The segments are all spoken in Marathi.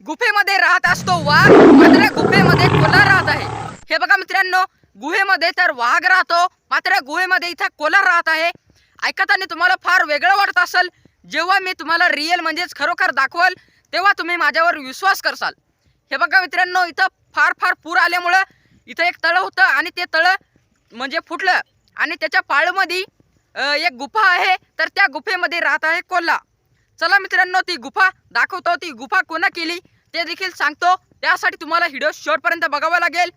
गुफेमध्ये राहत असतो वाघ. मात्र गुफेमध्ये कोलर राहत आहे. हे बघा मित्रांनो गुहेमध्ये तर वाघ राहतो मात्र गुहेमध्ये इथं कोलर राहत आहे. ऐकताना तुम्हाला फार वेगळं वाटत असेल. जेव्हा मी तुम्हाला रिअल म्हणजेच खरोखर दाखवल तेव्हा तुम्ही माझ्यावर विश्वास करसाल. हे बघा मित्रांनो इथं फार फार पूर आल्यामुळं इथं एक तळं होतं आणि ते तळं म्हणजे फुटलं. आणि त्याच्या पाळमध्ये एक गुफा आहे. तर त्या गुफेमध्ये राहत आहे कोल्हा चला मित्रांनो ती गुफा दाखवतो ती गुफा कोणा केली? ते देखील सांगतो. त्यासाठी तुम्हाला व्हिडिओ शेवटपर्यंत बघावं लागेल.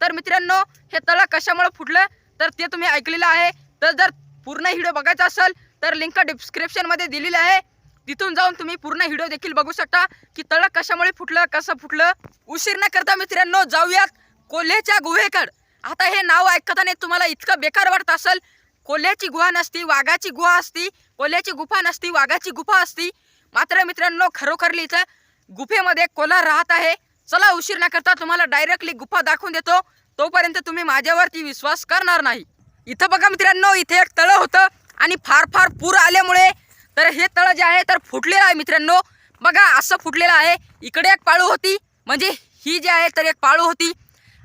तर मित्रांनो हे तळ कशामुळे फुटलं? तर ते तुम्ही ऐकलेलं आहे. तर जर पूर्ण व्हिडिओ बघायचा असेल तर लिंक डिस्क्रिप्शनमध्ये दिलेली आहे. तिथून जाऊन तुम्ही पूर्ण व्हिडिओ देखील बघू शकता की तळ कशामुळे फुटलं कसं फुटलं. उशीर न करता मित्रांनो जाऊयात कोल्ह्याच्या गुहेकड. आता हे नाव ऐकताना तुम्हाला इतकं बेकार वाटत असेल कोल्ह्याची गुहा नसती वाघाची गुहा असती कोल्ह्याची गुफा नसती वाघाची गुफा असती. मात्र मित्रांनो खरोखरली इथं गुफेमध्ये कोल्हा राहत आहे. चला उशीर न करता तुम्हाला डायरेक्टली गुफा दाखवून देतो. तोपर्यंत तुम्ही माझ्यावरती विश्वास करणार नाही. इथं बघा मित्रांनो इथे एक तळं होतं आणि फार फार पूर आल्यामुळे. तर हे तळं जे आहे तर फुटलेलं आहे मित्रांनो. बघा असं फुटलेलं आहे. इकडे एक पाळू होती. म्हणजे ही जी आहे तर एक पाळू होती.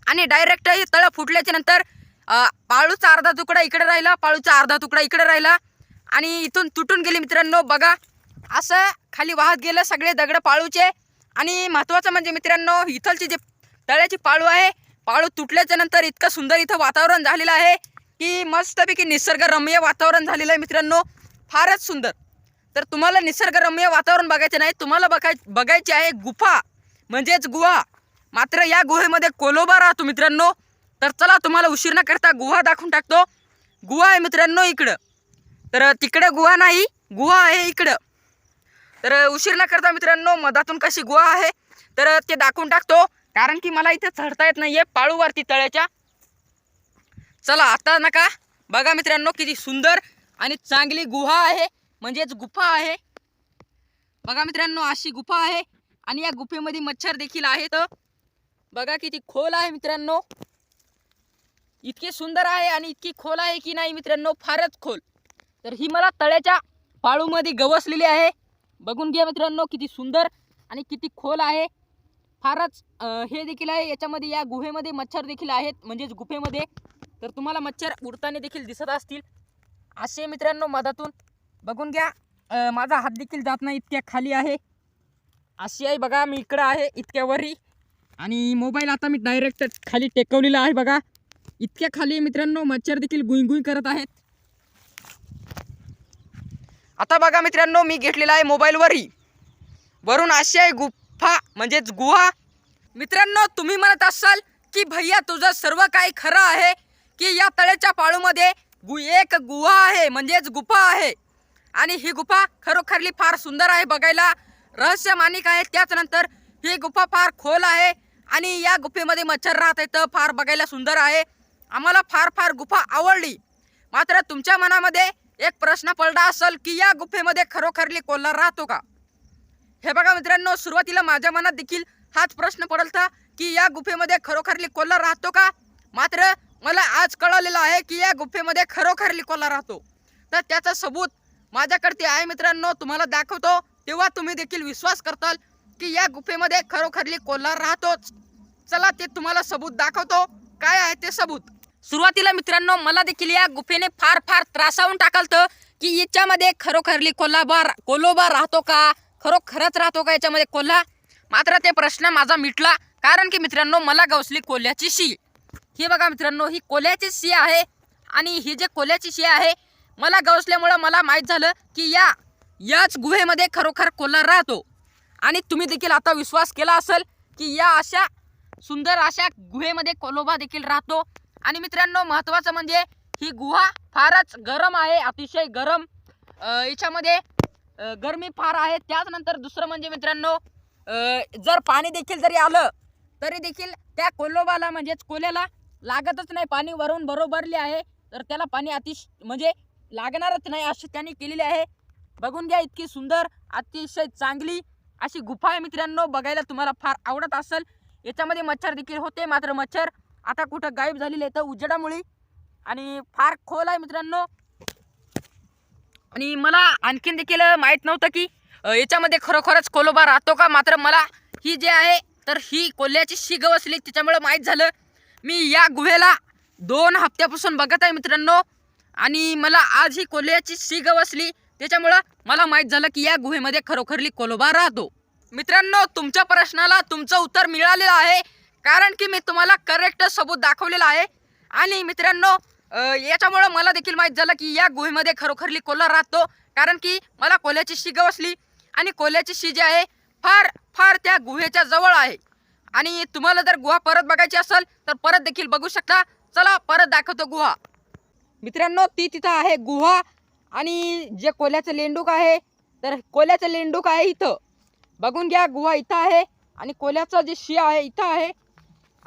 आणि डायरेक्ट हे तळं फुटल्याच्या नंतर पाळूचा अर्धा तुकडा इकडे राहिला पाळूचा अर्धा तुकडा इकडे राहिला. आणि इथून तुटून गेली मित्रांनो बघा. असं खाली वाहत गेलं सगळे दगड पाळूचे. आणि महत्त्वाचं म्हणजे मित्रांनो इथलची जे तळ्याची पाळू आहे पाळू तुटल्याच्या नंतर इतकं सुंदर इथं वातावरण झालेलं आहे की मस्तपैकी निसर्गरम्य वातावरण झालेलं आहे मित्रांनो. फारच सुंदर. तर तुम्हाला निसर्गरम्य वातावरण बघायचं नाही तुम्हाला बघाय बघायची आहे गुफा म्हणजेच गुहा. मात्र या गुहेमध्ये कोलोबा राहतो मित्रांनो. तर चला तुम्हाला उशीर न करता गुहा दाखवून टाकतो. गुहा आहे मित्रांनो इकडं. तर तिकडे गुहा नाही गुहा आहे इकडं. तर उशीर न करता मित्रांनो मधातून कशी गुहा आहे तर ते दाखवून टाकतो. कारण की मला इथे चढता येत नाहीये पाळूवरती तळ्याच्या. चला आता नका. बघा मित्रांनो किती सुंदर आणि चांगली गुहा आहे. म्हणजेच गुफा आहे. बघा मित्रांनो अशी गुफा आहे. आणि या गुफेमध्ये मच्छर देखील आहेत. बघा किती खोल आहे मित्रांनो. इतकी सुंदर आहे आणि इतकी खोल आहे की नाही मित्रांनो फारच खोल. तर ही मला तळ्याच्या पाळूमध्ये गवसलेली आहे. बघून घ्या मित्रांनो किती सुंदर आणि किती खोल आहे. फारच हे देखील आहे याच्यामध्ये या गुहेमध्ये मच्छर देखील आहेत म्हणजेच गुफेमध्ये. तर तुम्हाला मच्छर उडताना देखील दिसत असतील. असे मित्रांनो मधातून. बघून घ्या माझा हात देखील जात नाही इतक्या खाली आहे. अशी आहे बघा मी इकडं आहे इतक्या वरी. आणि मोबाईल आता मी डायरेक्ट खाली टेकवलेला आहे बघा. इतक्या खाली मित्रांनो मच्छर देखील गुई गुई करत आहेत. आता बघा मित्रांनो मी घेतलेला आहे मोबाईलवरही वरून अशी आहे गुफा म्हणजेच गुहा. मित्रांनो तुम्ही म्हणत असाल की भैया तुझं सर्व काही खरं आहे की या तळ्याच्या पाळूमध्ये गु एक गुहा आहे म्हणजेच गुफा आहे. आणि ही गुफा खरोखरली फार सुंदर आहे बघायला. रहस्य मानिक आहे त्याचनंतर ही गुफा फार खोल आहे. आणि या गुफेमध्ये मच्छर राहत येतं फार बघायला सुंदर आहे. आम्हाला फार फार गुफा आवडली. मात्र तुमच्या मनामध्ये एक प्रश्न पडला असेल की या गुफेमध्ये खरोखरली कोल्हा राहतो का? हे बघा मित्रांनो सुरुवातीला माझ्या मनात देखील हाच प्रश्न पडला होता की या गुफेमध्ये खरोखरली कोल्हा राहतो का? मात्र मला आज कळवलेलं आहे की या गुफेमध्ये खरोखरली कोल्हा राहतो. तर त्याचा सबूत माझ्याकडे आहे मित्रांनो तुम्हाला दाखवतो. तेव्हा तुम्ही देखील विश्वास करताल की या गुफेमध्ये खरोखरली कोल्हा राहतोच. चला ते तुम्हाला सबूत दाखवतो. काय आहे ते सबूत? सुरुवातीला मित्रांनो मला देखील या गुफेने फार फार त्रासावून टाकलतं की याच्यामध्ये खरोखरली कोल्हाबा कोलोबा राहतो का? खरोखरच राहतो का याच्यामध्ये कोल्हा? मात्र ते प्रश्न माझा मिटला कारण की मित्रांनो मला गवसली कोल्ह्याची शी. ही बघा मित्रांनो ही कोल्ह्याची शी आहे आणि ही जे कोल्ह्याची शी आहे मला गवसल्यामुळं मला माहीत झालं की या याच गुहेमध्ये खरोखर कोल्हा राहतो. आणि तुम्ही देखील आता विश्वास केला असेल की या अशा सुंदर अशा गुहेमध्ये कोलोबा देखील राहतो. आणि मित्रांनो महत्त्वाचं म्हणजे ही गुहा फारच गरम आहे अतिशय गरम. याच्यामध्ये गरमी फार आहे. त्याचनंतर दुसरं म्हणजे मित्रांनो जर पाणी देखील जरी आलं तरी देखील त्या कोलोबाला म्हणजेच कोल्याला लागतच नाही. पाणी वरून बरोबरले आहे. तर त्याला पाणी अतिश म्हणजे लागणारच नाही अशी त्यांनी केलेली आहे. बघून घ्या इतकी सुंदर अतिशय चांगली अशी गुफा आहे मित्रांनो. बघायला तुम्हाला फार आवडत असेल. याच्यामध्ये मच्छर देखील होते. मात्र मच्छर आता कुठं गायब झालेले आहेत उजेडामुळे. आणि फार खोल आहे मित्रांनो. आणि मला आणखीन देखील माहीत नव्हतं की याच्यामध्ये खरोखरच कोलोबा राहतो का? मात्र मला ही जी आहे तर ही कोल्ह्याची शी गवसली त्याच्यामुळं माहीत झालं. मी या गुहेला दोन हप्त्यापासून बघत आहे मित्रांनो. आणि मला आज ही कोल्ह्याची शी गवसली त्याच्यामुळं मला माहीत झालं की या गुहेमध्ये खरोखरली कोलोबा राहतो. मित्रांनो तुमच्या प्रश्नाला तुमचं उत्तर मिळालेलं आहे. कारण की मी तुम्हाला करेक्ट सबूत दाखवलेलं आहे. आणि मित्रांनो याच्यामुळं मला देखील माहीत झालं की या गुहेमध्ये खरोखरली कोल्हा राहतो. कारण की मला कोल्याची शी गवसली आणि कोल्याची शी जी आहे फार फार त्या गुहेच्या जवळ आहे. आणि तुम्हाला जर गुहा परत बघायची असेल तर परत देखील बघू शकता. चला परत दाखवतो गुहा. मित्रांनो ती तिथं आहे गुहा. आणि जे कोल्याचं लेंडूक आहे तर कोल्याचं लेंडूक आहे इथं. बघून घ्या गुहा इथं आहे. आणि कोल्याचं जे शी आहे इथं आहे.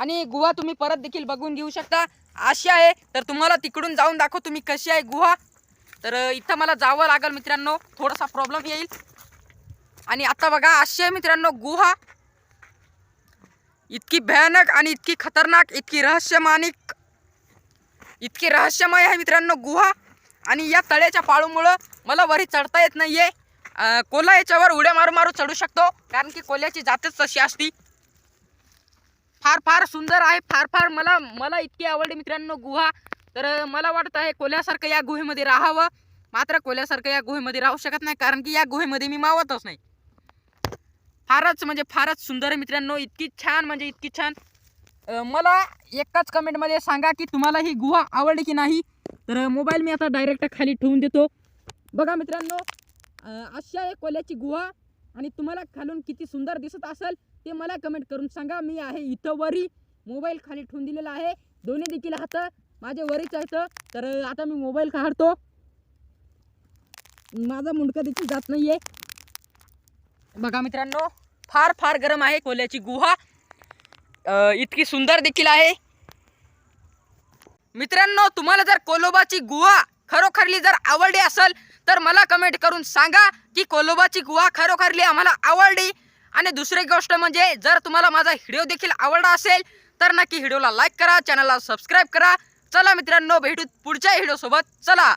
आणि गुहा तुम्ही परत देखील बघून घेऊ शकता. अशी आहे. तर तुम्हाला तिकडून जाऊन दाखव तुम्ही कशी आहे गुहा. तर इथं मला जावं लागेल मित्रांनो. थोडासा प्रॉब्लेम येईल. आणि आता बघा अशी आहे मित्रांनो गुहा. इतकी भयानक आणि इतकी खतरनाक इतकी रहस्यमानिक इतकी रहस्यमय आहे मित्रांनो गुहा. आणि या तळ्याच्या पाळूमुळं मला वरी चढता येत नाहीये. आहे कोल्हा याच्यावर उड्या मारू मारू चढू शकतो. कारण की कोल्ह्याची जातच तशी असती. फार फार सुंदर आहे फार फार मला मला इतकी आवडली मित्रांनो गुहा. तर मला वाटत आहे कोल्यासारखं या गुहेमध्ये राहावं. मात्र कोल्यासारखं या गुहेमध्ये राहू शकत नाही कारण की या गुहेमध्ये मी मावतच नाही. फारच म्हणजे फारच सुंदर आहे मित्रांनो इतकी छान म्हणजे इतकी छान. मला एकाच कमेंटमध्ये सांगा की तुम्हाला ही गुहा आवडली की नाही? तर मोबाईल मी आता डायरेक्ट खाली ठेवून देतो. बघा मित्रांनो अशा आहे कोल्याची गुहा आणि तुम्हाला खालून किती सुंदर दिसत असेल. ते मला कमेंट करून सांगा. मी आहे इथं वरी. मोबाईल खाली ठेवून दिलेला आहे. दोन्ही देखील हात माझे वरीच आहेत. तर आता मी मोबाईल काढतो. माझा मुंडका देखील जात नाहीये. बघा मित्रांनो फार फार गरम आहे कोल्याची गुहा. इतकी सुंदर देखील आहे. मित्रांनो तुम्हाला जर कोलोबाची गुहा खरोखरली जर आवडली असेल तर मला कमेंट करून सांगा की कोलोबाची गुहा खरोखरली आम्हाला आवडली. आणि दुसरी गोष्ट म्हणजे जर तुम्हाला माझा व्हिडिओ देखील आवडला असेल तर नक्की व्हिडिओला लाईक करा चॅनलला सबस्क्राईब करा. चला मित्रांनो भेटू पुढच्या व्हिडिओसोबत. चला!